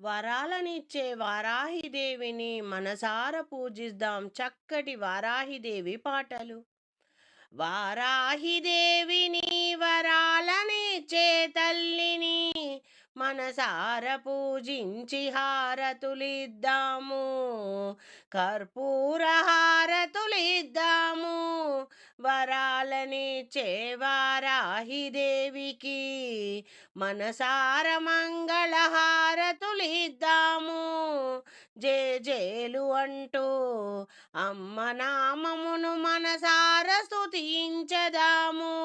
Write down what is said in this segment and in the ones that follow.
వరాలనిచ్చే వారాహిదేవిని మనసార పూజిద్దాం చక్కటి వారాహిదేవి పాటలు. వారాహిదేవిని వరాలనిచ్చే తల్లిని మనసార పూజించి హారతులిద్దాము. కర్పూర హారతులిద్దాము వరాలనిచ్చే వారాహిదేవికి మనసార మంగళహారతులిద్దాము. జే జేలు అంటూ అమ్మ నామమును మనసార స్తుతించదాము.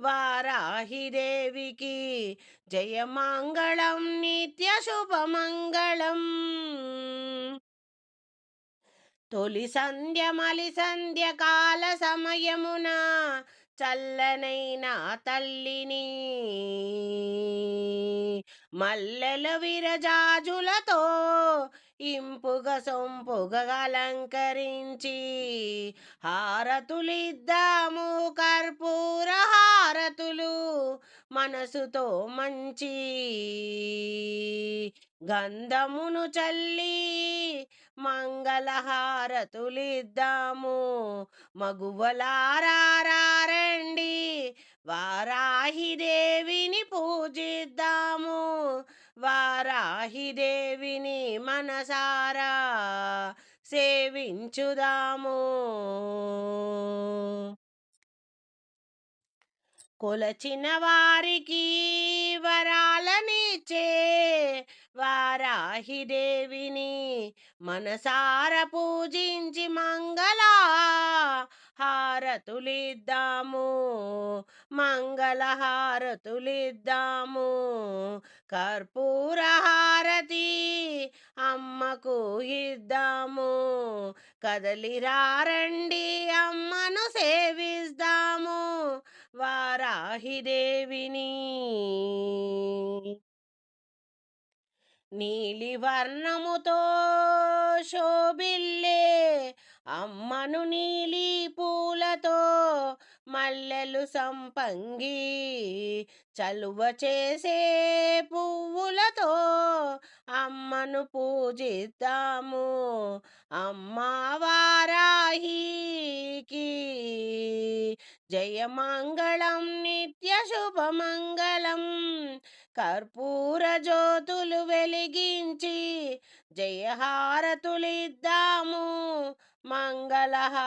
వారాహిదేవికి జయమంగళం నిత్య శుభమంగళం తొలి సంధ్య మలి సంధ్య కాల సమయమున చల్లనైన తల్లిని. మల్లెల విరజాజులతో ఇంపుగ సొంపుగ అలంకరించి హారతులిద్దాము కర్పూర మనసుతో మంచి గంధమును చల్లి మంగళహారతులిద్దాము. మగువలారండి వారాహిదేవిని పూజిద్దాము. వారాహిదేవిని మనసారా సేవించుదాము. కొలచిన వారికి వరాలనిచే వారాహిదేవిని మనసార పూజించి మంగళ హారతులిద్దాము మంగళ హారతులిద్దాము కర్పూర హారతి అమ్మకు ఇద్దాము. కదలిరారండి అమ్మను సేవిస్తాము. వారాహిదేవిని నీలివర్ణముతో శోభిల్లే అమ్మను నీ మల్లెలు సంపంగి చలువ చేసే పువ్వులతో అమ్మను పూజిద్దాము. అమ్మా వారాహికి జయమంగళం నిత్య శుభమంగళం. కర్పూర జ్యోతులు వెలిగించి జయహారతులిద్దాము. మంగళహారతులిద్దాము.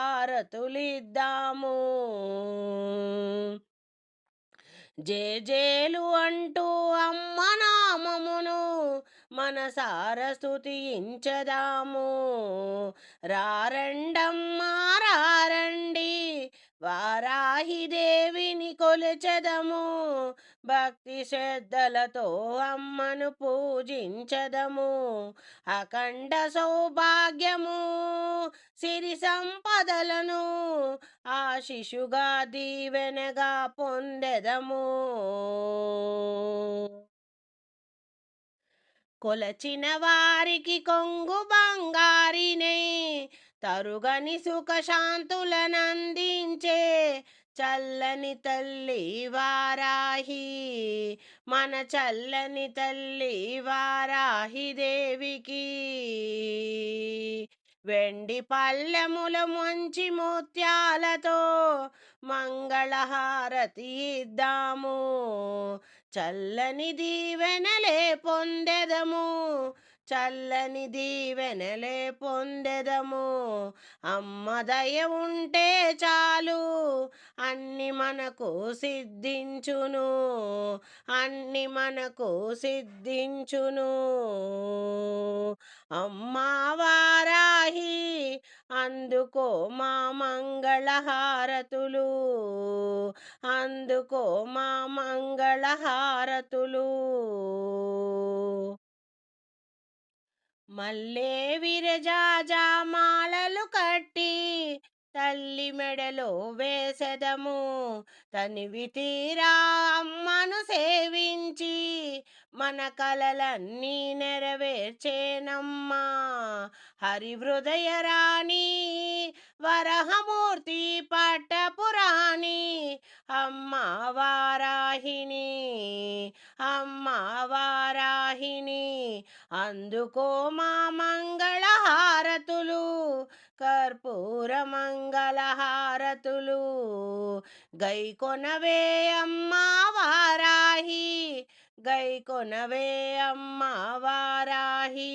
జేజేలు అంటూ అమ్మ నామమును మనసార స్తుతించదాము రారండమ్మా రారండి. వారాహిదేవిని కొలచెదము. భక్తి శ్రద్ధలతో అమ్మను పూజించదము. అఖండ సౌభాగ్యము సిరి సంపదలను ఆశిషుగా దీవెనగా పొందెదము. కొలచిన వారికి కొంగు బంగారినే తరుగని సుఖశాంతులనందించే చల్లని తల్లి వారాహి. మన చల్లని తల్లి వారాహి దేవికి వెండి పల్లెముల మంచి ముత్యాలతో మంగళహారతి ఇద్దాము. చల్లని దీవెనలే పొందెదము. చల్లని దీవెనలే పొందెదము. అమ్మ దయ ఉంటే చాలు. అన్ని మనకు సిద్ధించును. అన్ని మనకు సిద్ధించును. అమ్మా వారాహి అందుకో మా మంగళహారతులు. అందుకో మా మంగళహారతులు. మల్లే విరజాజామాలలు కట్టి తల్లి మెడలో వేసెదము. తనివి తీరా అమ్మను సేవించి మన కలలన్నీ నెరవేర్చేనమ్మా. హరి హృదయ రాణి వరహమూర్తి పట్టపురాణి అమ్మ వారాహిణి అమ్మ వారా వాహిని. అందుకో మా మంగళ హారతులు కర్పూర మంగళహారతులు. హారతులు గై అమ్మా వారాహి గైకొనవే అమ్మా వారాహి.